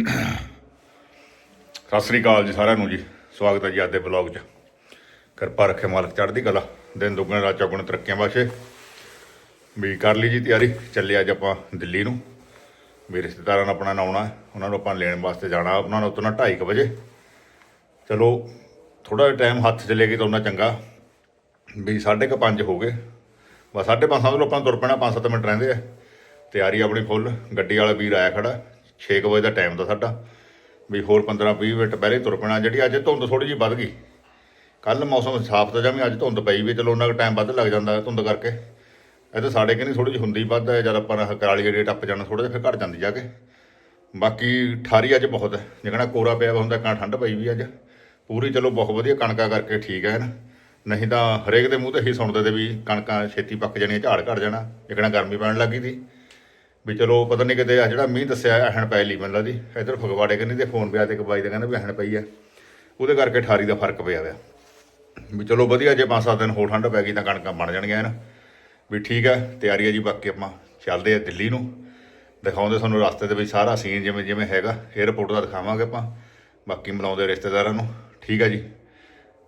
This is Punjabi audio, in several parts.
ਸਤਿ ਸ੍ਰੀ ਅਕਾਲ ਜੀ ਸਾਰਿਆਂ ਨੂੰ ਜੀ। ਸਵਾਗਤ ਹੈ ਜੀ ਅੱਜ ਦੇ ਬਲੌਗ 'ਚ। ਕਿਰਪਾ ਰੱਖੇ ਮਾਲਕ ਚੜ੍ਹਦੀ ਕਲਾ। ਦਿਨ ਦੁੱਗਣੇ ਰਾਤ ਚੌਗੁਣੇ ਤਰੱਕੀਆਂ ਵਾਸਤੇ ਵੀ ਕਰ ਲਈ ਜੀ ਤਿਆਰੀ। ਚੱਲੇ ਅੱਜ ਆਪਾਂ ਦਿੱਲੀ ਨੂੰ। ਵੀ ਰਿਸ਼ਤੇਦਾਰਾਂ ਨੂੰ ਆਪਣਾ ਆਉਣਾ ਉਹਨਾਂ ਨੂੰ ਆਪਾਂ ਲੈਣ ਵਾਸਤੇ ਜਾਣਾ। ਉਹਨਾਂ ਨੂੰ ਉਤਰਨਾ 2:30 ਵਜੇ। ਚਲੋ ਥੋੜਾ ਜਿਹਾ ਟਾਈਮ ਹੱਥ ਚਲੇ ਗਈ ਤਾਂ ਉਹਨਾਂ ਚੰਗਾ। ਵੀ ਸਾਢੇ ਕੁ ਪੰਜ ਹੋ ਗਏ। ਬਸ ਸਾਢੇ ਪੰਜ ਸਮਝ ਲਓ ਆਪਾਂ ਤੁਰ ਪੈਣਾ। 5-7 ਮਿੰਟ ਰਹਿੰਦੇ ਆ। ਤਿਆਰੀ ਆਪਣੀ ਫੁੱਲ ਗੱਡੀ ਵਾਲਾ ਵੀਰ ਆਇਆ ਖੜਾ। 6 ਵਜੇ ਦਾ ਟਾਈਮ ਦਾ ਸਾਡਾ, ਵੀ ਹੋਰ 15-20 ਮਿੰਟ ਪਹਿਲੇ ਤੁਰ ਪੈਣਾ, ਜਿਹੜੀ ਅੱਜ ਧੁੰਦ ਥੋੜੀ ਜਿਹੀ ਵੱਧ ਗਈ। ਕੱਲ ਮੌਸਮ ਸਾਫ਼ ਤਾਂ ਜਮੀ, ਅੱਜ ਧੁੰਦ ਪਈ ਵੀ, ਚਲੋ ਉਹਨਾਂ ਦਾ ਟਾਈਮ ਵੱਧ ਲੱਗ ਜਾਂਦਾ ਧੁੰਦ ਕਰਕੇ। ਇਹ ਤਾਂ ਸਾਡੇ ਕਹਿੰਦੇ ਥੋੜੀ ਜਿਹੀ ਹੁੰਦੀ ਵੱਧ ਹੈ ਜਦ ਆਪਾਂ ਕਰਾਲੀ ਏਰੀਆ ਟੱਪ ਜਾਣਾ ਥੋੜਾ ਜਿਹਾ ਫਿਰ ਘਟ ਜਾਂਦੀ ਜਾ ਕੇ। ਬਾਕੀ ਠਾਰੀ ਅੱਜ ਬਹੁਤ ਹੈ ਜਿਕਣਾ ਕੋਰਾ ਪਿਆ ਵਾ ਹੁੰਦਾ ਕਾਂ ਠੰਡ ਪਈ ਵੀ ਅੱਜ। ਪੂਰੀ ਚਲੋ ਬਹੁਤ ਵਧੀਆ ਕਣਕਾਂ ਕਰਕੇ ਠੀਕ ਹੈ ਨਾ? ਨਹੀਂ ਤਾਂ ਹਰੇਕ ਦੇ ਮੂੰਹ ਤੇ ਹੀ ਸੁਣਦੇ ਤੇ ਵੀ ਕਣਕਾਂ ਛੇਤੀ ਪੱਕ ਜਾਣੀਆਂ, ਝਾੜ ਘਟ ਜਾਣਾ ਜਿਕਣਾ ਗਰਮੀ ਪੈਣ ਲੱਗੀ ਸੀ। ਵੀ ਚਲੋ ਪਤਾ ਨਹੀਂ ਕਿਤੇ ਆ ਜਿਹੜਾ ਮੀਂਹ ਦੱਸਿਆ ਅਹਣ ਪੈ ਲਈ ਬੰਦਾ ਲੱਗਦੀ ਇਧਰ ਫਗਵਾੜੇ ਕਹਿੰਦੇ ਤੇ ਫੋਨ ਪਿਆ ਤੇ ਇੱਕ ਬਾਈ ਦਾ ਕਹਿੰਦਾ ਵੀ ਅਹਣ ਪਈ ਆ। ਉਹਦੇ ਕਰਕੇ ਠਾਰੀ ਦਾ ਫ਼ਰਕ ਪਿਆ ਵਿਆ ਵੀ ਚਲੋ ਵਧੀਆ ਜੇ ਪੰਜ ਸੱਤ ਦਿਨ ਹੋਰ ਠੰਡ ਪੈ ਗਈ ਤਾਂ ਕਣਕਾਂ ਬਣ ਜਾਣਗੀਆਂ ਨਾ ਵੀ ਠੀਕ ਹੈ ਤਿਆਰੀ ਹੈ ਜੀ ਬਾਕੀ ਆਪਾਂ। ਚੱਲਦੇ ਆ ਦਿੱਲੀ ਨੂੰ। ਦਿਖਾਉਂਦੇ ਤੁਹਾਨੂੰ ਰਸਤੇ ਦੇ ਵਿੱਚ ਸਾਰਾ ਸੀਨ ਜਿਵੇਂ ਜਿਵੇਂ ਹੈਗਾ। 에어ਪੋਰਟ ਦਾ ਦਿਖਾਵਾਂਗੇ ਆਪਾਂ। ਬਾਕੀ ਮਿਲਾਉਂਦੇ ਰਿਸ਼ਤੇਦਾਰਾਂ ਨੂੰ। ਠੀਕ ਆ ਜੀ।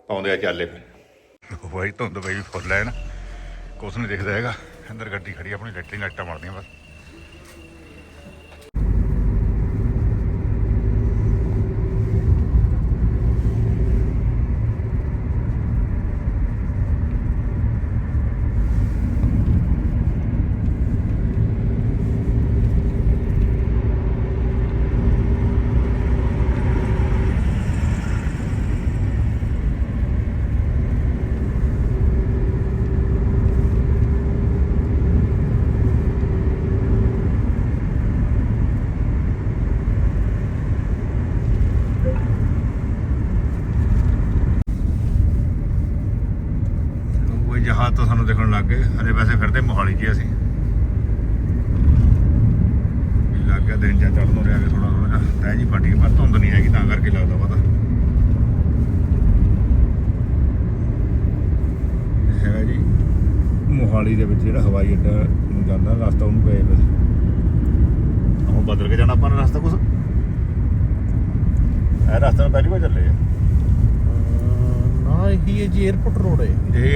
ਪਾਉਂਦੇ ਆ ਚੱਲੇ ਫਿਰ। ਵਾਈ ਧੁੰਦ ਪਈ ਫੁੱਲ ਨਾ ਕੁਛ ਨਹੀਂ ਦਿਖਦਾ ਹੈਗਾ। ਅੰਦਰ ਗੱਡੀ ਖੜੀ ਆਪਣੀ ਲੈਟਰੀ ਲਾਈਟਾਂ ਮਾਰਦੀਆਂ ਬਸ ਉਹ ਜਹਾਜ਼ ਤਾਂ ਸਾਨੂੰ ਦਿਖਣ ਲੱਗ ਗਏ ਹਲੇ ਵੈਸੇ ਲਈ ਜੀ ਅਸੀਂ? ਲੱਗਿਆ ਦਿਨ ਜਾਂ ਚੜਨ ਨੂੰ ਰਿਹਾ ਕਿ ਥੋੜਾ ਥੋੜਾ ਤੈ ਜੀ ਫਟੀ ਪਰ ਧੁੰਦ ਨਹੀਂ ਹੈਗੀ ਤਾਂ ਕਰਕੇ ਲੱਗਦਾ ਪਤਾ ਹੈਗਾ ਜੀ। ਮੋਹਾਲੀ ਦੇ ਵਿੱਚ ਜਿਹੜਾ ਹਵਾਈ ਅੱਡਾ ਜਾਂਦਾ ਰਸਤਾ ਉਹਨੂੰ ਪਏ ਬਸ ਉਹ ਬਦਲ ਕੇ ਜਾਣਾ ਆਪਾਂ ਰਸਤਾ ਕੁਝ ਇਹ ਰਸਤਾ ਪਹਿਲੀ ਵਾਰ ਚੱਲੇ ਆ। ਨਾ ਇਹ ਜੀ 에어ਪੋਰਟ ਰੋਡ ਹੈ।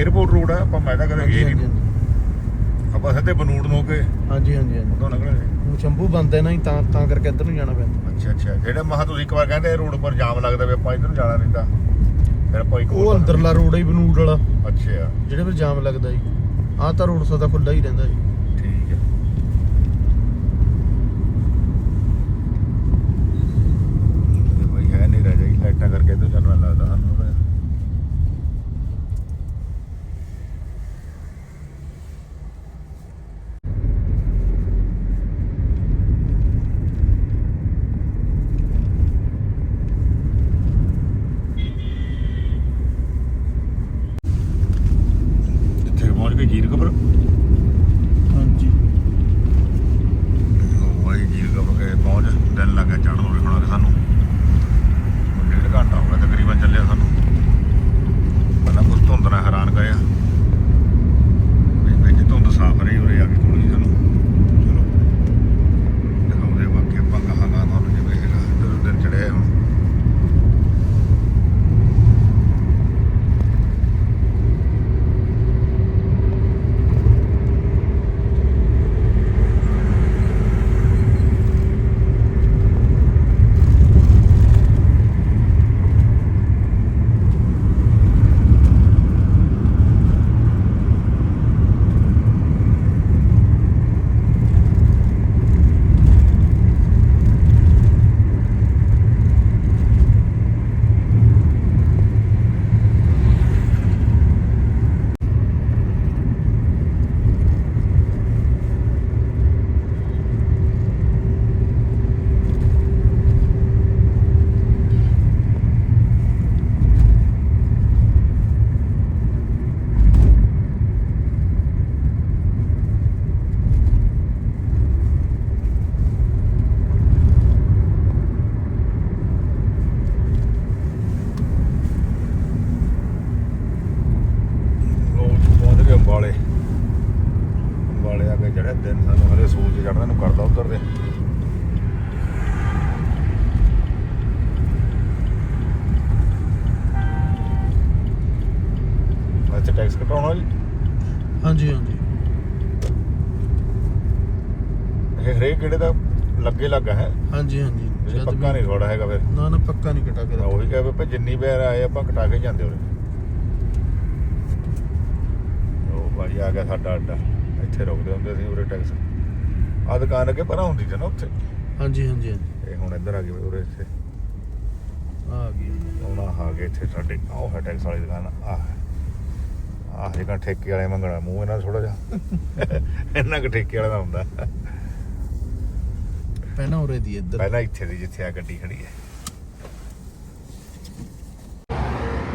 에어ਪੋਰਟ ਰੋਡ ਆ ਆਪਾਂ ਮੈਂ ਤਾਂ ਕਦੇ ਗਏ ਨਹੀਂ ਆਪਾਂ ਸਿੱਧੇ ਬਨੂੜ ਨੂੰ ਹੋ ਕੇ ਹਾਂਜੀ ਹਾਂਜੀ ਹਾਂਜੀ। ਉਦੋਂ ਨਿਕਲੇ ਉਹ ਸ਼ੰਭੂ ਬੰਦ ਹੈ ਨਾ ਜੀ, ਤਾਂ ਤਾਂ ਕਰਕੇ ਇੱਧਰ ਨੂੰ ਜਾਣਾ ਪੈਂਦਾ। ਅੱਛਾ ਅੱਛਾ। ਜਿਹੜਾ ਮਹਾ ਤੁਸੀਂ ਇੱਕ ਵਾਰ ਕਹਿੰਦੇ ਰੋਡ ਉੱਪਰ ਜਾਮ ਲੱਗਦਾ ਵੀ ਆਪਾਂ ਇੱਧਰ ਨੂੰ ਜਾਣਾ ਤਾਂ ਫਿਰ ਆਪਾਂ ਇੱਕ ਉਹ ਹੋਰ ਅੰਦਰਲਾ ਰੋਡ ਹੈ ਬਨੂੜ ਵਾਲਾ। ਅੱਛਾ। ਜਿਹੜੇ ਵਿੱਚ ਜਾਮ ਲੱਗਦਾ ਜੀ। ਆਹ ਤਾਂ ਰੋਡ ਸਦਾ ਖੁੱਲਾ ਹੀ ਰਹਿੰਦਾ ਜੀ। ਬਣਾਉਣੇ ਸਾਨੂੰ। ਡੇਢ ਘੰਟਾ ਹੋ ਗਿਆ ਤਕਰੀਬਨ ਚੱਲਿਆ ਸਾਨੂੰ। ਪਹਿਲਾਂ ਕੁਝ ਧੁੰਦ ਨਾਲ ਹੈਰਾਨ ਗਏ ਆ। ਵਿੱਚ ਧੁੰਦ ਸਾਫ਼ ਰਹੀ ਉਰੇ ਆ ਕੇ ਥੋੜੀ ਸਾਨੂੰ। ਪੱਕਾ ਨਹੀਂ ਥੋੜਾ ਹੈਗਾ ਫਿਰ। ਨਾ ਨਾ ਪੱਕਾ ਨਹੀਂ ਕਟਾ ਕੇ ਮੈਂ ਉਹੀ ਕਹਿ ਵੀ ਜਿੰਨੀ ਵਾਰ ਆਏ ਆਪਾਂ ਕਟਾ ਕੇ ਜਾਂਦੇ ਉਹਨੇ ਉਹ ਭਾਈ ਆ ਗਿਆ ਸਾਡਾ ਅੱਡਾ। ਇੱਥੇ ਰੁਕਦੇ ਹੁੰਦੇ ਸੀ ਉਰੇ ਟੈਕਸ। ਆ ਦੁਕਾਨ ਅੱਗੇ ਪਰਾਂ ਹੁੰਦੀ ਸੀ ਨਾ ਉੱਥੇ? ਹਾਂਜੀ ਹਾਂਜੀ ਹਾਂਜੀ। ਇਹ ਹੁਣ ਇੱਧਰ ਆ ਗਏ ਉਰੇ ਇੱਥੇ। ਆ ਗਈ ਹੁਣ ਆਹ ਆ ਗਏ ਇੱਥੇ ਸਾਡੇ ਆਹ ਹੈ ਟੈਕਸ ਵਾਲੀ ਦੁਕਾਨ ਆਹ ਆਹ ਜਿਹੜਾ ਠੇਕੇ ਵਾਲੇ ਮੰਗਣਾ ਮੂੰਹ ਇਹਨਾਂ ਥੋੜਾ ਜਿਹਾ। ਇੰਨਾ ਕੁ ਠੇਕੇ ਵਾਲਾ ਦਾ ਹੁੰਦਾ। ਪਹਿਲਾਂ ਉਰੇ ਦੀ ਇੱਧਰ। ਪਹਿਲਾਂ ਇੱਥੇ ਦੀ ਜਿੱਥੇ ਆ ਗੱਡੀ ਖੜੀ ਹੈ।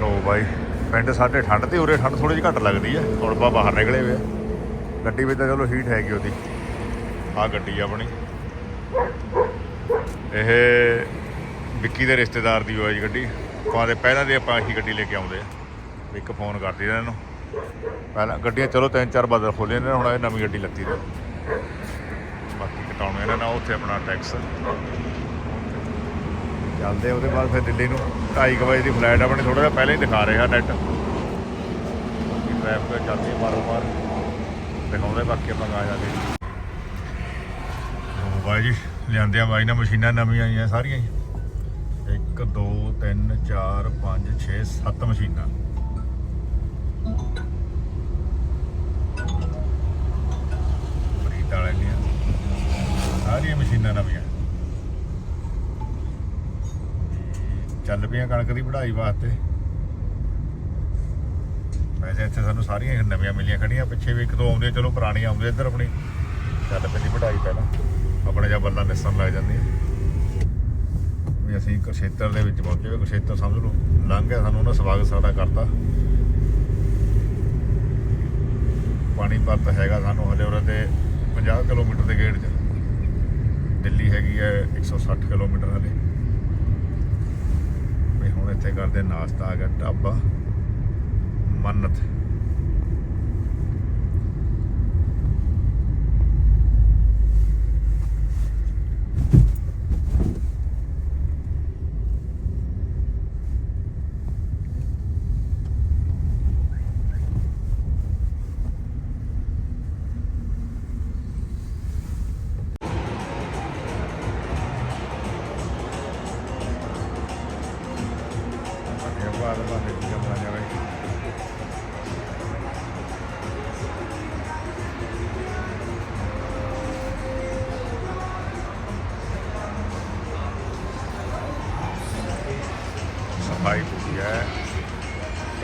ਲੋ ਬਾਈ, ਪਿੰਡ ਸਾਡੇ ਠੰਡ ਤੇ ਉਰੇ ਠੰਡ ਥੋੜੀ ਜਿਹੀ ਘੱਟ ਲੱਗਦੀ ਹੈ। ਹੁਣ ਆਪਾਂ ਬਾਹਰ ਨਿਕਲੇ ਹੋਏ ਆ। ਗੱਡੀ ਵਿੱਚ ਤਾਂ ਚਲੋ ਹੀਟ ਹੈਗੀ ਉਹਦੀ। ਆ ਗੱਡੀ ਆ ਆਪਣੀ। ਇਹ ਵਿੱਕੀ ਦੇ ਰਿਸ਼ਤੇਦਾਰ ਦੀ ਹੋਈ ਗੱਡੀ। ਕਹਿੰਦੇ ਪਹਿਲਾਂ ਦੇ ਆਪਾਂ ਇਹੀ ਗੱਡੀ ਲੈ ਕੇ ਆਉਂਦੇ ਆ। ਇੱਕ ਫੋਨ ਕਰਦੀ ਇਹਨਾਂ। ਨੂੰ ਪਹਿਲਾਂ ਗੱਡੀਆਂ ਚਲੋ ਤਿੰਨ ਚਾਰ ਬਦਲ ਖੋਲੇ ਨੇ, ਹੁਣ ਇਹ ਨਵੀਂ ਗੱਡੀ ਲੱਤੀ ਨੇ। ਕਟਾਉਣੇ, ਇਹਨਾਂ ਨਾਲ ਉੱਥੇ ਆਪਣਾ ਟੈਕਸ ਚੱਲਦੇ ਉਹਦੇ ਬਾਅਦ ਫਿਰ ਦਿੱਲੀ ਨੂੰ। 2:30 ਵਜੇ ਦੀ ਫਲਾਈਟ ਆਪਣੀ ਥੋੜਾ ਜਿਹਾ ਪਹਿਲਾਂ ਹੀ ਦਿਖਾ ਰਿਹਾ ਨੈਟ ਟ੍ਰੈਫਿਕ ਚੱਲਦੀ ਹੈ ਮਾਰੋ ਮਾਰ ਦਿਖਾਉਂਦੇ ਬਾਕੀ ਆਪਾਂ ਗਾ ਜਾਂਦੇ ਬਾਈ ਜੀ, ਲਿਆਂਦੇ ਆ ਬਾਈ ਨਾਲ ਮਸ਼ੀਨਾਂ, ਨਵੀਆਂ ਆਈਆਂ, ਸਾਰੀਆਂ ਹੀ। 1 2 3 4 5 6 7 ਮਸ਼ੀਨਾਂ ਫਰੀਦ ਵਾਲੇ ਦੀਆਂ ਸਾਰੀਆਂ ਮਸ਼ੀਨਾਂ ਨਵੀਆਂ? ਚੱਲ ਪਈਆਂ ਕਣਕ ਦੀ ਵਢਾਈ ਵਾਸਤੇ। ਵੈਸੇ ਇੱਥੇ ਸਾਨੂੰ ਸਾਰੀਆਂ ਨਵੀਆਂ ਮਿਲੀਆਂ ਖੜੀਆਂ, ਪਿੱਛੇ ਵੀ ਇੱਕ ਦੋ ਆਉਂਦੇ, ਚਲੋ ਪੁਰਾਣੀਆਂ ਆਉਂਦੇ ਇੱਧਰ ਆਪਣੀ। ਚੱਲ ਪੈਂਦੀ ਵਢਾਈ ਪਹਿਲਾਂ, ਆਪਣੇ ਜਾਂ ਬੱਲਾਂ ਨਿਸਣ ਲੱਗ ਜਾਂਦੀਆਂ। ਵੀ ਅਸੀਂ ਕੁਰਸ਼ੇਤਰ ਦੇ ਵਿੱਚ ਪਹੁੰਚੇ ਹੋਏ, ਕੁਰਸ਼ੇਤਰ ਸਮਝ ਲਓ, ਲੰਘ ਗਿਆ ਸਾਨੂੰ ਉਹਨਾਂ ਸਵਾਗਤ ਸਾਡਾ ਕਰਤਾ। ਪਾਣੀ ਪਰਤ ਹੈਗਾ ਸਾਨੂੰ ਹਲੇ ਉਰੇ ਤੇ 50 ਕਿਲੋਮੀਟਰ ਦੇ ਗੇੜ 'ਚ। ਦਿੱਲੀ ਹੈਗੀ ਹੈ 160 ਕਿਲੋਮੀਟਰ ਹਲੇ। ਵੀ ਹੁਣ ਇੱਥੇ ਕਰਦੇ ਨਾਸ਼ਤਾ ਆ ਗਿਆ ਢਾਬਾ, ਮੰਨਤ।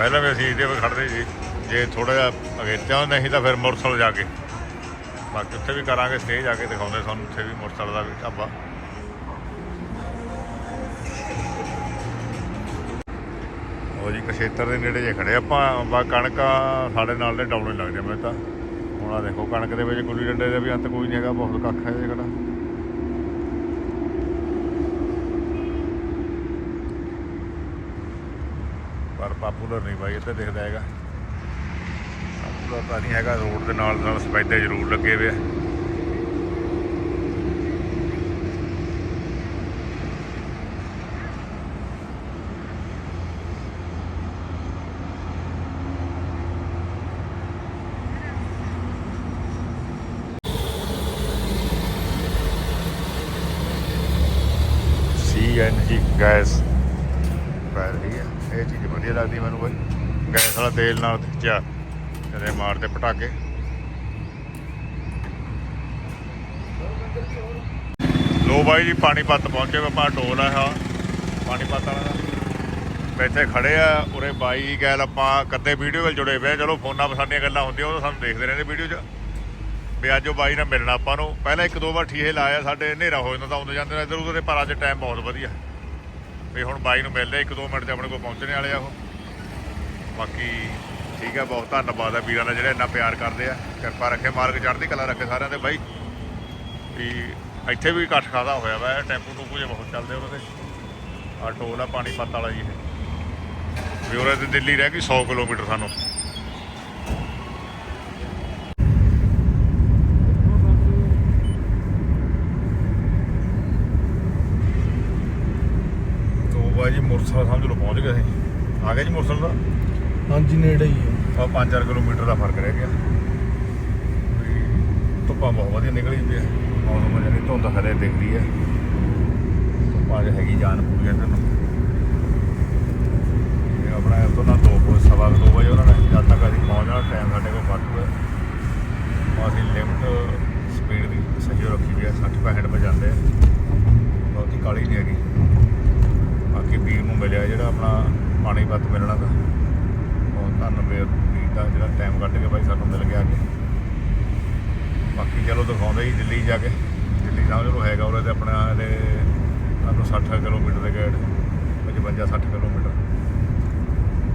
ਪਹਿਲਾਂ ਵੀ ਅਸੀਂ ਇਹਦੇ 'ਤੇ ਖੜਦੇ ਸੀ। ਜੇ ਥੋੜਾ ਜਿਹਾ ਅਗੇਤਿਆਂ ਨਹੀਂ ਤਾਂ ਫਿਰ ਮੁਰਸਲ ਜਾ ਕੇ। ਬਾਕੀ ਉੱਥੇ ਵੀ ਕਰਾਂਗੇ ਸਟੇ ਜਾ ਕੇ ਦਿਖਾਉਂਦੇ ਸਾਨੂੰ ਉੱਥੇ ਵੀ ਮੁਰਸਲ ਦਾ ਵੀ ਢਾਬਾ। ਉਹ ਜੀ ਕਸ਼ੇਤਰ ਦੇ ਨੇੜੇ ਜੇ ਖੜੇ ਆਪਾਂ, ਬਾ ਕਣਕਾਂ ਸਾਡੇ ਨਾਲ ਦੇ ਡਾਉਣੇ ਲੱਗਦੇ ਮੈਨੂੰ ਤਾਂ। ਹੁਣ ਆ ਦੇਖੋ, ਕਣਕ ਦੇ ਵਿੱਚ ਗੁੱਲੀ ਡੰਡੇ ਦੇ ਵੀ ਅੰਤ ਕੋਈ ਨਹੀਂ ਹੈਗਾ, ਬਹੁਤ ਕੱਖ ਹੈ ਜਿਹੜਾ ਪਰ ਪਾਪੂਲਰ ਨਹੀਂ ਬਾਈ ਇੱਥੇ ਦਿਖਦਾ ਹੈਗਾ। ਪਾਪੂਲਰ ਤਾਂ ਨਹੀਂ ਹੈਗਾ ਰੋਡ ਦੇ ਨਾਲ ਨਾਲ ਸਪੈਦੇ ਜ਼ਰੂਰ ਲੱਗੇ ਹੋਏ ਆ। ਸੀਐਨਜੀ ਗੈਸ ਪੈ ਰਹੀ ਹੈ ਇਹ ਚੀਜ਼ ਵਧੀਆ ਲੱਗਦੀ ਮੈਨੂੰ ਬਈ ਗੈਸ ਵਾਲਾ ਤੇਲ ਨਾਲ ਚਾ ਕਦੇ ਮਾਰਦੇ ਪਟਾਕੇ। ਲੋ ਬਾਈ ਜੀ ਪਾਣੀਪਤ ਪਹੁੰਚੇ, ਆਪਾਂ ਟੋਲ ਆ ਹਾਂ ਪਾਣੀਪਤ ਵਾਲਾ ਦਾ। ਇੱਥੇ ਖੜੇ ਆ, ਉਰੇ ਬਾਈ ਗੈਲ ਆਪਾਂ ਕਦੇ ਵੀਡੀਓ ਵਿੱਚ ਜੁੜੇ ਪਏ ਚਲੋ, ਫੋਨਾਂ 'ਤੇ ਗੱਲਾਂ ਹੁੰਦੀਆਂ, ਉਹ ਤਾਂ ਸਾਨੂੰ ਦੇਖਦੇ ਰਹਿੰਦੇ ਵੀਡੀਓ 'ਚ। ਵੀ ਅੱਜ ਉਹ ਬਾਈ ਨਾਲ ਮਿਲਣਾ ਆਪਾਂ ਨੂੰ। ਪਹਿਲਾਂ ਇੱਕ ਦੋ ਵਾਰ ਠੀਹੇ ਲਾਇਆ ਸਾਡੇ ਹਨੇਰਾ ਹੋ ਜਾਂਦਾ ਤਾਂ ਆਉਂਦੇ ਜਾਂਦੇ ਨੇ ਇੱਧਰ ਉੱਧਰ, ਪਰ ਅੱਜ ਟਾਈਮ ਬਹੁਤ ਵਧੀਆ। ਵੀ ਹੁਣ ਬਾਈ ਨੂੰ ਮਿਲਦੇ, ਇੱਕ ਦੋ ਮਿੰਟ 'ਚ ਆਪਣੇ ਕੋਲ ਪਹੁੰਚਣੇ ਵਾਲੇ ਆ ਉਹ। ਬਾਕੀ ਠੀਕ ਹੈ ਬਹੁਤ ਧੰਨਵਾਦ ਹੈ ਵੀਰਾਂ ਦਾ ਜਿਹੜੇ ਇੰਨਾ ਪਿਆਰ ਕਰਦੇ ਆ। ਕਿਰਪਾ ਰੱਖੇ ਮਾਰਗ ਚੜ੍ਹਦੀ ਕਲਾ ਰੱਖੇ ਸਾਰਿਆਂ ਦੇ ਬਾਈ। ਵੀ ਇੱਥੇ ਵੀ ਇਕੱਠ ਖਾਦਾ ਹੋਇਆ ਵਾ ਟੈਂਪੂ ਟੂਪੂ ਜੇ ਬਹੁਤ ਚੱਲਦੇ ਉਹਨਾਂ ਦੇ ਆ ਟੋਲ ਆ ਪਾਣੀਪਤ ਵਾਲਾ ਜੀ ਇਹ। ਵੀ ਉਰੇ ਤੇ ਦਿੱਲੀ ਰਹਿ ਗਈ 100 ਕਿਲੋਮੀਟਰ ਸਾਨੂੰ। ਤੋਂ ਬਾਜੀ ਮੁਰਸਲ ਸਮਝ ਲਓ ਪਹੁੰਚ ਗਏ ਅਸੀਂ। ਆ ਗਏ ਜੀ ਮੁਰਸਲ ਦਾ ਹਾਂਜੀ ਨੇੜੇ ਹੀ ਹੈ। ਆ 5-4 ਕਿਲੋਮੀਟਰ ਦਾ ਫ਼ਰਕ ਰਹਿ ਗਿਆ। ਵੀ ਧੁੱਪਾਂ ਬਹੁਤ ਵਧੀਆ ਨਿਕਲੀ ਪਈ ਆ। ਮੌਸਮ ਜਿਹੜੀ ਧੁੰਦ ਹਲੇ ਦਿਖਦੀ ਹੈ ਧੁੱਪਾਂ 'ਚ ਹੈਗੀ ਜਾਨ ਪੂਰੀ ਇੱਧਰ ਨੂੰ ਇਹ ਆਪਣਾ ਤੋਂ ਨਾ ਦੋ ਵਜੇ ਸਵਾ ਕੁ ਦੋ ਵਜੇ ਉਹਨਾਂ ਨੇ ਜਦ ਤੱਕ ਅਸੀਂ ਪਹੁੰਚ ਜਾਣਾ ਟਾਈਮ ਸਾਡੇ ਕੋਲ ਵਾਧੂ ਹੈ ਅਸੀਂ ਲਿਮਟ ਸਪੀਡ ਦੀ ਸਹੀ ਰੱਖੀ ਵੀ ਹੈ 60 65 ਪਰ ਜਾਂਦੇ ਆ। ਬਹੁਤੀ ਕਾਲੀ ਨਹੀਂ ਹੈਗੀ। ਬਾਕੀ ਵੀਰ ਨੂੰ ਮਿਲਿਆ ਜਿਹੜਾ ਆਪਣਾ ਪਾਣੀ ਪੱਤ ਮਿਲਣਾ ਦਾ ਧੰਨਵਾਦ ਵੀਰ ਦਾ ਜਿਹੜਾ ਟਾਈਮ ਕੱਢ ਕੇ ਬਾਈ ਸਾਨੂੰ ਮਿਲ ਗਿਆ ਅੱਗੇ। ਬਾਕੀ ਚਲੋ ਦਿਖਾਉਂਦੇ ਹੀ ਦਿੱਲੀ ਜਾ ਕੇ। ਦਿੱਲੀ ਸਮਝ ਲਓ ਹੈਗਾ ਉਹਦੇ ਤੇ ਆਪਣਾ ਇਹਦੇ ਸਾਨੂੰ 60 ਕਿਲੋਮੀਟਰ ਦੇ ਗੇੜ 55 60 ਕਿਲੋਮੀਟਰ।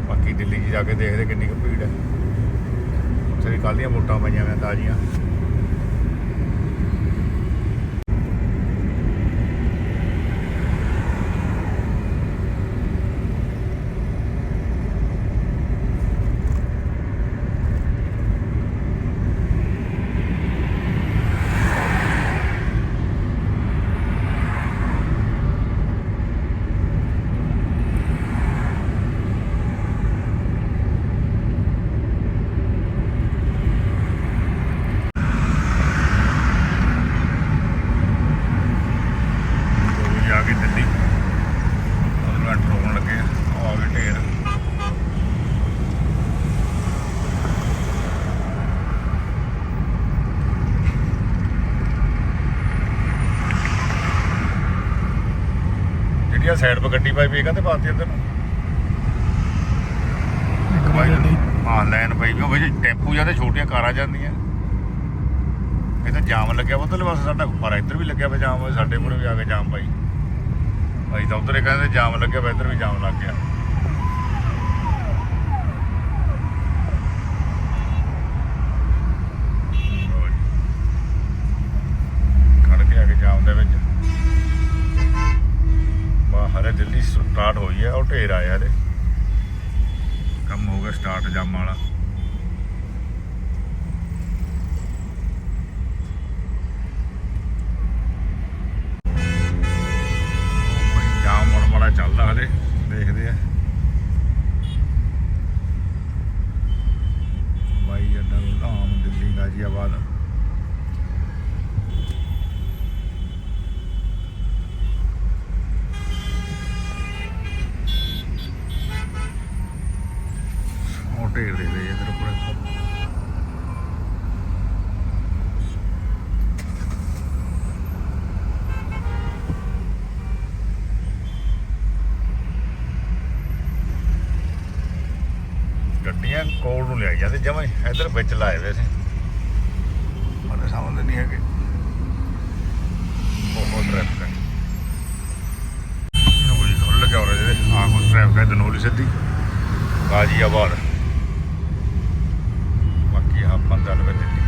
ਬਾਕੀ ਦਿੱਲੀ 'ਚ ਜਾ ਕੇ ਦੇਖਦੇ ਕਿੰਨੀ ਕੁ ਭੀੜ ਹੈ। ਉੱਥੇ ਵੀ ਕੱਲ੍ਹ ਦੀਆਂ ਵੋਟਾਂ ਪਈਆਂ ਮੈਂ ਤਾਜ਼ੀਆਂ ਉਹ ਵੀ ਜਾ ਕੇ ਦਿੱਲੀ ਉਹਨੂੰ ਐਂਟਰ ਹੋਣ ਲੱਗੇ ਆ ਉਹ ਆ ਗਏ ਢੇਰ ਜਿਹੜੀ ਆ ਸਾਈਡ 'ਤੇ ਗੱਡੀ ਪਾਈ ਪਈ ਕਹਿੰਦੇ ਪਾਤੀ ਇੱਧਰ ਨੂੰ? ਇੱਕ ਬਾਈ ਹਾਂ ਲਾਈਨ ਪਈ ਵੀ ਉਹ ਵਿੱਚ ਟੈਂਪੂ ਜਾਂਦੇ ਛੋਟੀਆਂ ਕਾਰਾਂ ਜਾਂਦੀਆਂ। ਇਹ ਤਾਂ ਜਾਮ ਲੱਗਿਆ ਵਾ ਉਧਰਲੇ ਪਾਸੇ ਸਾਡਾ ਪਰ ਇੱਧਰ ਵੀ ਲੱਗਿਆ ਵਾ ਜਾਮ ਸਾਡੇ ਮੂਹਰੇ ਵੀ ਆ ਕੇ ਜਾਮ ਪਾਈ। ਅਸੀਂ ਤਾਂ ਉਧਰ ਕਹਿੰਦੇ ਜਾਮ ਲੱਗਿਆ ਵਾ ਇੱਧਰ ਵੀ ਜਾਮ ਲੱਗ ਗਿਆ ਲਓ ਜੀ। ਖੜ ਕੇ ਆ ਕੇ ਜਾਮ ਦੇ ਵਿੱਚ ਬਾਹਰ ਦਿੱਲੀ ਸਟਾਰਟ ਹੋਈ ਹੈ ਉਹ ਢੇਰ ਆਇਆ ਇਹਦੇ। ਕੰਮ ਹੋ ਗਿਆ ਸਟਾਰਟ ਜਾਮ ਵਾਲਾ ਕੋਈ ਜਾਮ ਮੜ ਮੜਾ ਚੱਲਦਾ ਹਲੇ ਦੇਖਦੇ ਆ ਬਾਈ ਅੱਡਾ ਆਮ ਦਿੱਲੀ ਗਾਜ਼ੀਆਬਾਦ ਉਹ ਢੇਰ ਦੇ ਦੇ ਇਧਰ ਉੱਪਰ ਗੱਡੀਆਂ ਕੋਲ ਨੂੰ ਲਿਆਈ ਜਾਂਦੇ ਜਮਾਂ ਹੀ ਇਧਰ ਵਿੱਚ ਲਾਏ ਵੇ ਸੀ ਮਨੇ ਸਾਹਮਣੇ ਨਹੀਂ ਹੈਗੇ। ਬਹੁਤ ਟ੍ਰੈਫਿਕ ਹੈ। ਉਹ ਖੁੱਲ ਗਿਆ ਹੋ ਜਿਹੜੇ ਆਹ ਕੋਈ ਟ੍ਰੈਫਿਕ ਹੈ ਦਨੋਲੀ ਸਿੱਧੀ। ਗਾਜ਼ੀਆਬਾਦ ਬਾਕੀ ਆ ਪੰਦਲ ਵਿੱਚ ਦਿੱਲੀ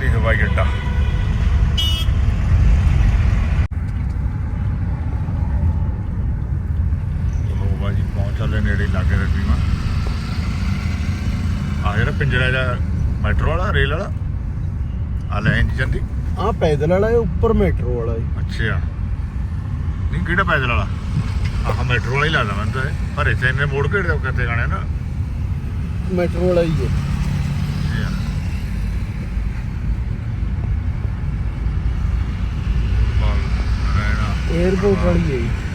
ਗਾਂਧੀ ਹਵਾਈ ਅੱਡਾ। ਚਲੋ ਬਾਜੀ ਪਹੁੰਚ ਚੱਲੇ ਨੇੜੇ ਲੱਗੇ ਤਕਰੀਬਨ ਆ ਜਿਹੜਾ ਪਿੰਜਰਾ ਜਿਹਾ ਮੈਟਰੋ ਵਾਲਾ ਰੇਲ ਵਾਲਾ? ਆ ਲੈ ਇੰਜ ਜਾਂਦੀ? ਆ ਪੈਦਲ ਵਾਲਾ ਹੈ ਉੱਪਰ ਮੈਟਰੋ ਵਾਲਾ ਹੈ ਅੱਛਾ। ਨਹੀਂ ਕਿਹੜਾ ਪੈਦਲ ਵਾਲਾ? ਆਹ ਮੈਟਰੋ ਵਾਲਾ ਹੀ ਲੱਗਦਾ ਮੈਨੂੰ ਤਾਂ। ਇਹ। ਪਰ ਇੱਥੇ ਇਹਨੇ ਮੋੜ ਘੇੜਦੇ ਉਹ ਕਿੱਥੇ ਗਾਣੇ ਨਾ? ਮੈਟਰੋ ਵਾਲਾ ਹੀ ਹੈ ਇਹ ਆ। ਬਾਲ ਰਹਿਣਾ 에어ਪੋਰਟ ਵਾਲੀ ਹੈ ਜੀ।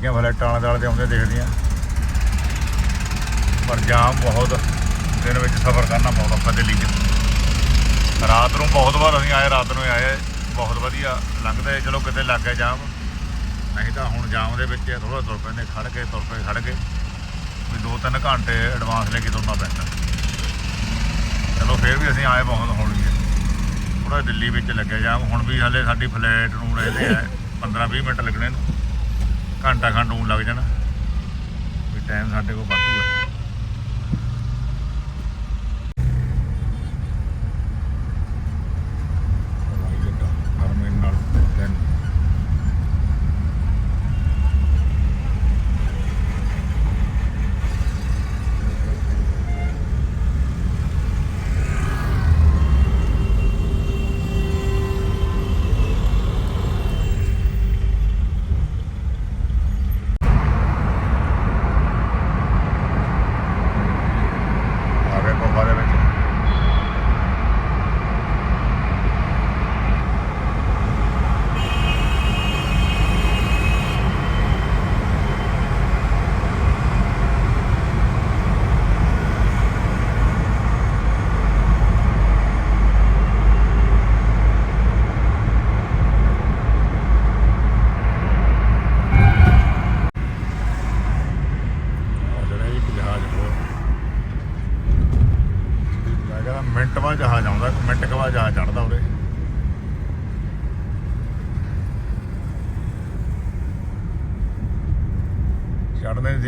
ਲੱਗਿਆ ਫਲੈਟਾਂ ਵਾਲੇ ਦਾਲ ਤੇ ਆਉਂਦੇ ਦੇਖਦੀਆਂ। ਪਰ ਜਾਮ ਬਹੁਤ, ਦਿਨ ਵਿੱਚ ਸਫ਼ਰ ਕਰਨਾ ਬਹੁਤ ਔਖਾ ਦਿੱਲੀ 'ਚ ਰਾਤ ਨੂੰ ਬਹੁਤ ਵਾਰ ਅਸੀਂ ਆਏ, ਰਾਤ ਨੂੰ ਆਏ, ਬਹੁਤ ਵਧੀਆ ਲੰਘਦਾ ਹੈ। ਚਲੋ ਕਿਤੇ ਲੱਗ ਗਿਆ ਜਾਮ। ਨਹੀਂ ਤਾਂ ਹੁਣ ਜਾਮ ਦੇ ਵਿੱਚ ਥੋੜਾ ਤੁਰ ਪੈਂਦੇ ਖੜ ਕੇ, ਤੁਰ ਪਏ ਖੜ ਕੇ। ਵੀ 2-3 ਘੰਟੇ ਐਡਵਾਂਸ ਲੈ ਕੇ ਤੁਰਨਾ ਪੈਂਦਾ। ਚਲੋ ਫਿਰ ਵੀ ਅਸੀਂ ਆਏ ਬਹੁਤ ਹੌਲੀ ਹੈ ਥੋੜਾ ਦਿੱਲੀ ਵਿੱਚ ਲੱਗਿਆ ਜਾਮ। ਹੁਣ ਵੀ ਹਲੇ ਸਾਡੀ ਫਲੈਟ ਨੂੰ ਰਹਿੰਦੇ ਆ 15-20 ਮਿੰਟ ਲੱਗਣੇ ਨੂੰ। ਘੰਟਾ ਖੰਡ ਹੋਣ ਲੱਗ ਜਾਣਾ। ਵੀ ਟਾਈਮ ਸਾਡੇ ਕੋਲ ਵਾਧੂ ਹੈ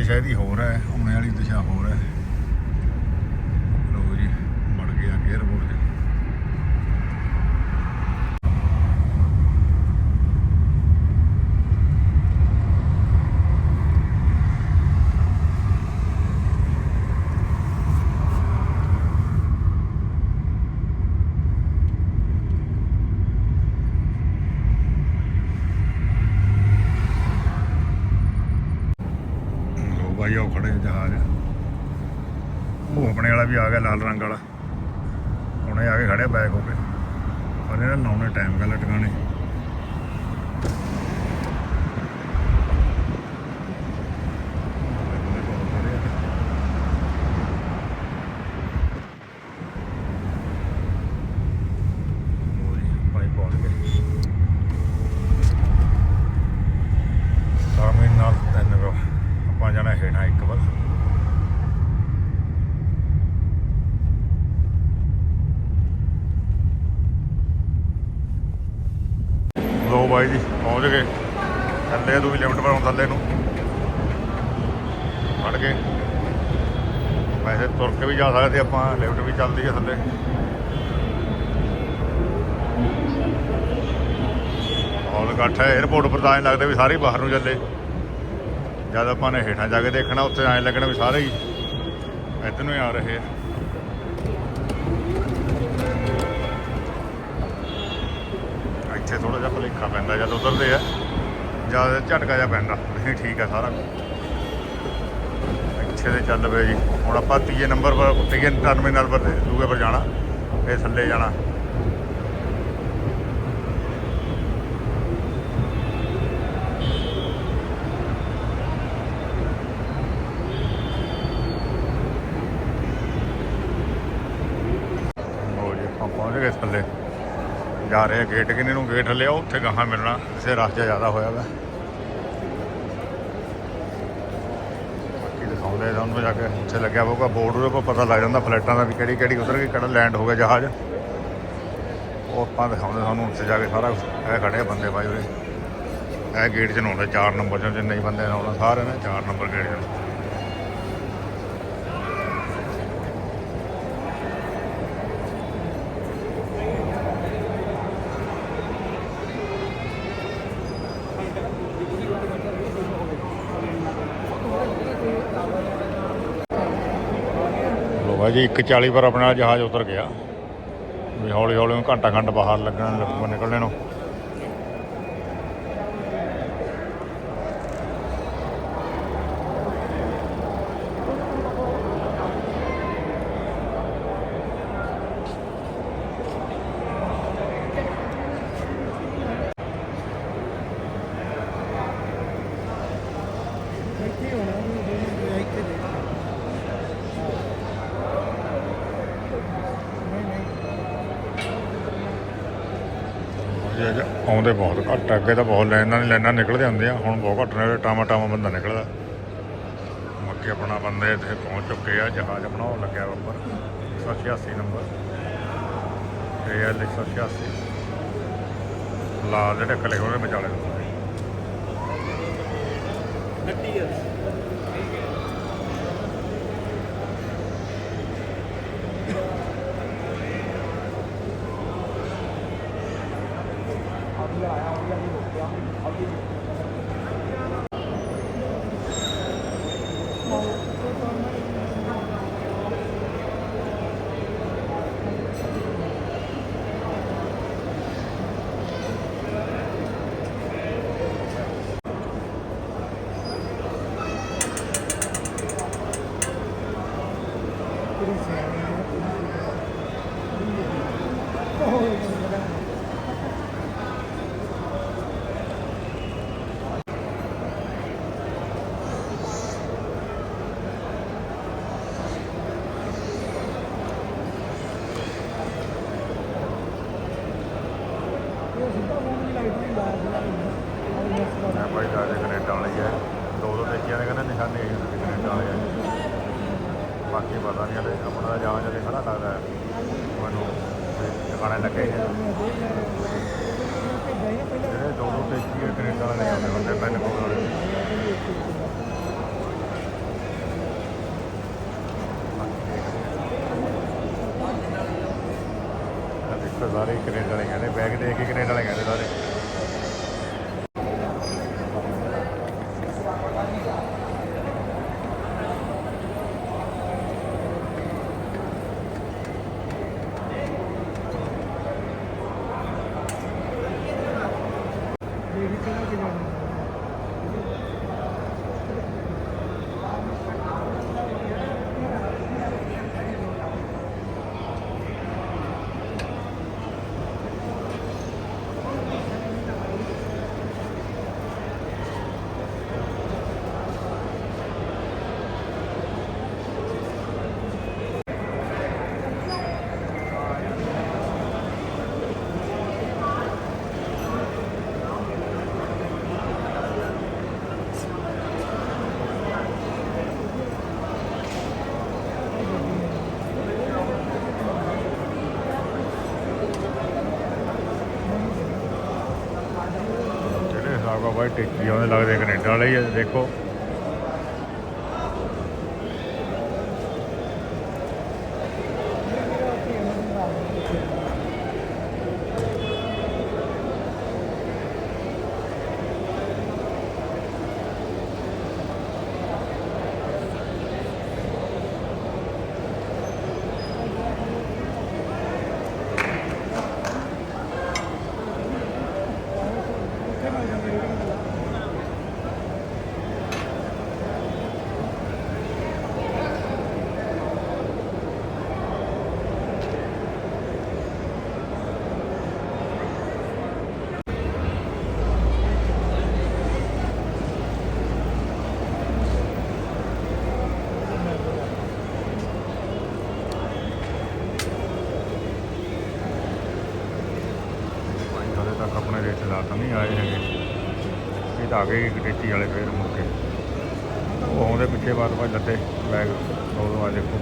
ਚੜ੍ਹਨੇ ਥੱਲੇ ਦੂਜੀ ਲਿਫਟ ਪਰ ਥੱਲੇ ਨੂੰ। ਫੜ ਕੇ। ਵੈਸੇ ਤੁਰ ਕੇ ਵੀ ਜਾ ਸਕਦੇ ਆਪਾਂ, ਲਿਫਟ ਵੀ ਚੱਲਦੀ ਹੈ ਥੱਲੇ। ਹੌਲ ਇਕੱਠ ਹੈ 에어ਪੋਰਟ ਪਰ ਤਾਂ ਐਂ ਲੱਗਦਾ ਵੀ ਸਾਰੇ ਬਾਹਰ ਨੂੰ ਚੱਲੇ। ਜਦ ਆਪਾਂ ਨੇ ਹੇਠਾਂ ਜਾ ਕੇ ਦੇਖਣਾ, ਉੱਥੇ ਐਂ ਲੱਗਣਾ ਵੀ ਸਾਰੇ ਹੀ ਇੱਧਰ ਨੂੰ ਆ ਰਹੇ ਆ। ਇੱਥੇ ਥੋੜਾ ਜਿਹਾ ਭਲੇਖਾ ਪੈਂਦਾ ਜਦ ਉਤਰਦੇ ਆ। ਜ਼ਿਆਦਾ ਝਟਕਾ ਜਿਹਾ ਪੈਂਦਾ। ਨਹੀਂ, ਠੀਕ ਆ ਸਾਰਾ ਪਿੱਛੇ ਦੇ ਚੱਲ ਪਏ ਜੀ। ਹੁਣ ਆਪਾਂ ਤੀਏ ਨੰਬਰ ਪਰ, ਤੀਏ ਟਰਮੀਨਲ ਪਰ ਦੂਏ ਪਰ ਜਾਣਾ। ਇਹ ਥੱਲੇ ਜਾਣਾ। ਹੋ ਜੀ, ਆਪਾਂ ਪਹੁੰਚ ਗਏ ਥੱਲੇ। ਜਾ ਰਹੇ ਗੇਟ। ਕਿਨੇ ਨੂੰ ਗੇਟ ਲਿਆ, ਉੱਥੇ ਗਾਹਾਂ ਮਿਲਣਾ। ਕਿਸੇ ਰਸਤਾ ਜ਼ਿਆਦਾ ਹੋਇਆ ਵਾ। ਬਾਕੀ ਦਿਖਾਉਂਦੇ ਤੁਹਾਨੂੰ ਜਾ ਕੇ ਉੱਥੇ ਲੱਗਿਆ ਹੋਊਗਾ ਬੋਰਡ ਉਹਦੇ ਉੱਪਰ ਪਤਾ ਲੱਗ ਜਾਂਦਾ ਫਲੈਟਾਂ ਦਾ ਵੀ ਕਿਹੜੀ ਕਿਹੜੀ ਉਤਰ ਗਈ ਕਿਹੜਾ ਲੈਂਡ ਹੋ ਗਿਆ ਜਹਾਜ਼। ਉਹ ਆਪਾਂ ਦਿਖਾਉਂਦੇ ਤੁਹਾਨੂੰ, ਉੱਥੇ ਜਾ ਕੇ ਸਾਰਾ ਕੁਛ। ਇਹ ਖੜੇ ਆ ਬੰਦੇ ਬਾਈ ਉਰੇ। ਇਹ ਗੇਟ 'ਚ ਨੂੰ ਆਉਂਦੇ 4 ਨੰਬਰ 'ਚ, ਜਿੰਨੇ ਬੰਦੇ ਨੇ ਆਉਣਾ ਸਾਰੇ ਨੇ ਚਾਰ ਨੰਬਰ ਗੇਟ 'ਚ। ਬਾਈ ਜੀ 140 ਪਰ ਆਪਣਾ ਜਹਾਜ਼ ਉਤਰ ਗਿਆ। ਵੀ ਹੌਲੀ ਹੌਲੀ ਘੰਟਾ ਘੰਟ ਬਾਹਰ ਲੱਗਣ ਲੱਗੂਗਾ ਨਿਕਲਣੇ ਨੂੰ ਇੱਥੇ ਹੋਣਾ ਉਹ ਇੱਥੇ ਦੇ ਨਹੀਂ ਨਹੀਂ ਜੀ ਅੱਜ ਆਉਂਦੇ ਬਹੁਤ ਘੱਟ ਅੱਗੇ ਤਾਂ ਬਹੁਤ ਲਾਈਨਾਂ ਨਹੀਂ ਲਾਈਨਾਂ ਨਿਕਲਦੇ ਹੁੰਦੇ ਆ, ਹੁਣ ਬਹੁਤ ਘੱਟ ਨੇ ਟਾਮਾ ਟਾਮਾ ਬੰਦਾ ਨਿਕਲਦਾ। ਬਾਕੀ ਆਪਣਾ ਬੰਦੇ ਇੱਥੇ ਪਹੁੰਚ ਚੁੱਕੇ ਆ, ਜਹਾਜ਼ ਆਪਣਾ ਉਹ ਲੱਗਿਆ ਵਾ ਉੱਪਰ 186 ਨੰਬਰ। AL 186 ਲਾਲ ਜਿਹੜੇ ਕਲੇ ਹੋਏ ਵਿਚਾਲੇ। ਦੇ ਪੂਰੀ ਸਿਆਣੀ ਇਹ ਸਿੱਧਾ ਮੂੰਹ ਦੀ ਲਾਈਟ ਨਹੀਂ ਲਾਇਆ ਮੈਂ ਭਾਈ ਜਾ ਕੇ ਕੈਨੇਡਾ ਵਾਲੀ ਹੈ ਦੋ ਦੋ ਦੇਖੀਆਂ ਨੇ ਕਹਿੰਦੇ ਨਿਸ਼ਾਨੇ ਇਹੀ ਹੁੰਦੇ ਸੀ ਕੈਨੇਡਾ ਵਾਲੇ ਆ। ਬਾਕੀ ਪਤਾ ਨਹੀਂ ਹਲੇ ਆਪਣਾ ਤਾਂ ਜਹਾਜ਼ ਹਲੇ ਖੜਾ ਲੱਗਦਾ ਹੈ ਮੈਨੂੰ ਵੀ ਟਿਕਾਣੇ ਲੱਗੇ ਨੇ ਜਿਹੜੇ ਦੋ ਦੋ ਦੇਖੀਏ ਕੈਨੇਡਾ ਵਾਲੇ ਆਉਂਦੇ ਹੁੰਦੇ ਪੈਨ ਕੋਲ ਵਾਲੇ ਸਾਰੇ ਕੈਨੇਡਾ ਵਾਲੇ ਕਹਿੰਦੇ, ਬੈਗ ਦੇਖ ਕੇ ਕੈਨੇਡਾ ਵਾਲੇ ਕਹਿੰਦੇ ਸਾਰੇ ਦੇਵੀ ਕਿਹੜਾ ਕਿ ਜਾਣਾ ਜਿਹੜੇ ਹਿਸਾਬ ਨਾਲ ਬਾਈ ਟਿੱਕੀ ਆਉਂਦੇ ਲੱਗਦੇ ਕੈਨੇਡਾ ਵਾਲੇ ਹੀ ਆ ਦੇਖੋ ਭਾਈ ਹਲੇ ਤੱਕ ਆਪਣੇ ਤਾਂ ਨਹੀਂ ਆਏ ਹੈਗੇ। ਇਹ ਤਾਂ ਆ ਗਏ ਕਟੇਚੀ ਵਾਲੇ ਫੇਰ ਮੁੜ ਕੇ। ਉਹ ਆਉਂਦੇ ਪਿੱਛੇ ਬਾਅਦ ਬਾਅਦ ਲੱਦੇ ਬੈਗ ਉਦੋਂ ਆ ਦੇਖੋ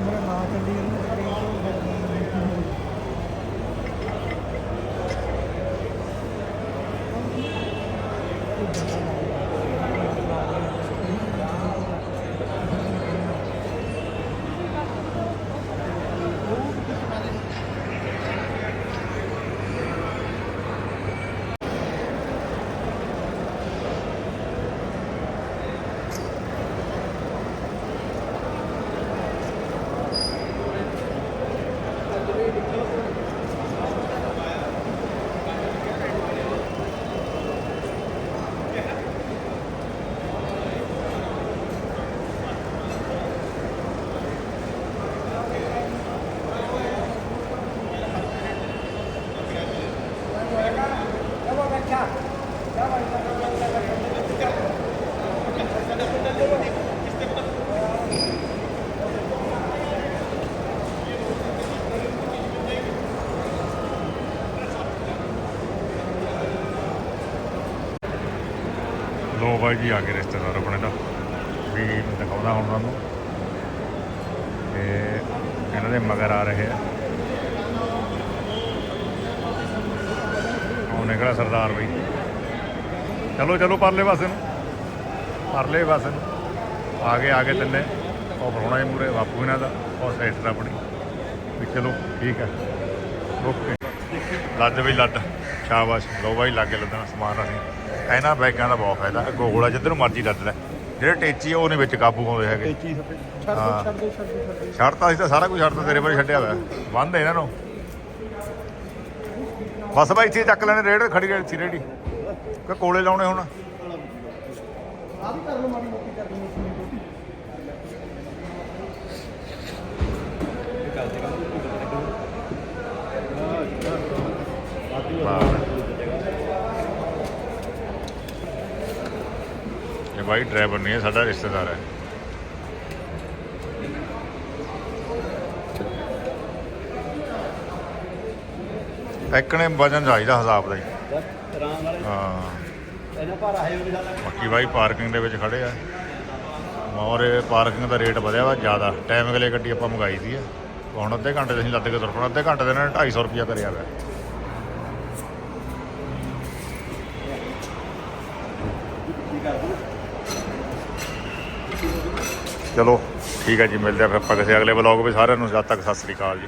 ਮੇਰਾ ਨਾਮ ਚੱਲੀ ਜਾਂਦਾ ਲੋ ਬਾਈ ਜੀ, ਆ ਗਏ ਰਿਸ਼ਤੇਦਾਰ ਆਪਣੇ ਦਾ ਵੀ ਦਿਖਾਉਂਦਾ ਹੁਣ ਤੁਹਾਨੂੰ। ਤੇ ਇਹਨਾਂ ਦੇ ਮਗਰ ਆ ਰਹੇ ਆ। ਉਹ ਨਿਕਲਿਆ ਸਰਦਾਰ ਬਈ। ਚਲੋ ਚਲੋ, ਪਰਲੇ ਪਾਸੇ ਨੂੰ। ਪਰਲੇ ਪਾਸੇ ਨੂੰ। ਆ ਗਏ ਆ ਗਏ ਤਿੰਨੇ। ਉਹ ਬਰੋਣਾ ਜੀ ਮੂਰੇ ਬਾਪੂ ਇਹਨਾਂ ਦਾ। ਉਹ ਸਿਸਟਰ ਆਪਣੀ। ਵੀ ਚਲੋ, ਠੀਕ ਹੈ ਓਕੇ ਲੱਦ ਵੀ ਲੱਦ। ਸ਼ਾਬਾਸ਼। ਲੋ ਬਾਈ, ਲਾਗੇ ਲੱਦਣਾ ਸਮਾਨ ਅਸੀਂ ਇਹਨਾਂ ਬੈਗਾਂ ਦਾ ਬਹੁਤ ਫਾਇਦਾ ਅੱਗੋਂ ਗੋਲਾ ਜਿੱਧਰ ਨੂੰ ਮਰਜ਼ੀ ਲੱਦ ਲੈ। ਜਿਹੜੇ ਟੇਚੀ ਆ ਉਹਨੇ ਵਿੱਚ ਕਾਬੂ ਪਾਉਂਦੇ ਹੈਗੇ। ਦੋ ਛੱਡ ਦੋ ਛੱਡ ਦੋ ਛੱਡ ਦੋ ਛੱਡਤਾ ਸੀ ਤਾਂ ਸਾਰਾ ਕੁਝ ਛੱਡਤਾ ਤੇਰੇ ਬਾਰੇ ਛੱਡਿਆ ਹੋਇਆ ਬੰਦ ਇਹਨਾਂ ਨੂੰ। ਬਸ ਬਾਈ ਇੱਥੇ ਚੱਕ ਲੈਣੇ ਰੇੜ ਖੜੀ ਰੇੜ ਸੀ ਰੇੜੀ ਕਿ ਕੋਲੇ ਲਾਉਣੇ ਹੁਣ। ਆ ਵੀ ਕਰ ਲਓ ਮਾੜੀ ਬਾਈ ਡਰਾਈਵਰ ਨਹੀਂ ਹੈ, ਸਾਡਾ ਰਿਸ਼ਤੇਦਾਰ ਹੈ। ਇੱਕ ਵਜਨ ਚਾਹੀਦਾ ਹਿਸਾਬ ਦਾ ਹੀ। ਆਰਾਮ ਨਾਲ ਹਾਂ। ਇਹਨਾਂ ਪਰ ਆਏ ਹੋਏ ਬਾਕੀ ਬਾਈ ਪਾਰਕਿੰਗ ਦੇ ਵਿੱਚ ਖੜੇ ਆ। ਮੌਰ ਪਾਰਕਿੰਗ ਦਾ ਰੇਟ ਵਧਿਆ ਵਾ ਜ਼ਿਆਦਾ। ਟਾਈਮ ਅਗਲੇ ਗੱਡੀ ਆਪਾਂ ਮੰਗਾਈ ਸੀ ਹੁਣ ਅੱਧੇ ਘੰਟੇ ਦੇ ਅਸੀਂ ਲੱਦ ਕੇ ਤੁਰ ਪਣਾ ਅੱਧੇ ਘੰਟੇ ਦੇ ਨਾਲ 250 ਰੁਪਿਆ ਕਰਿਆ ਵਾ। ਚਲੋ, ਠੀਕ ਹੈ ਜੀ, ਮਿਲਦੇ ਆ ਫਿਰ ਆਪਾਂ ਕਿਸੇ ਅਗਲੇ ਵਲੌਗ ਵਿੱਚ। ਸਾਰਿਆਂ ਨੂੰ ਜਦ ਤੱਕ ਸਤਿ ਸ੍ਰੀ ਅਕਾਲ ਜੀ।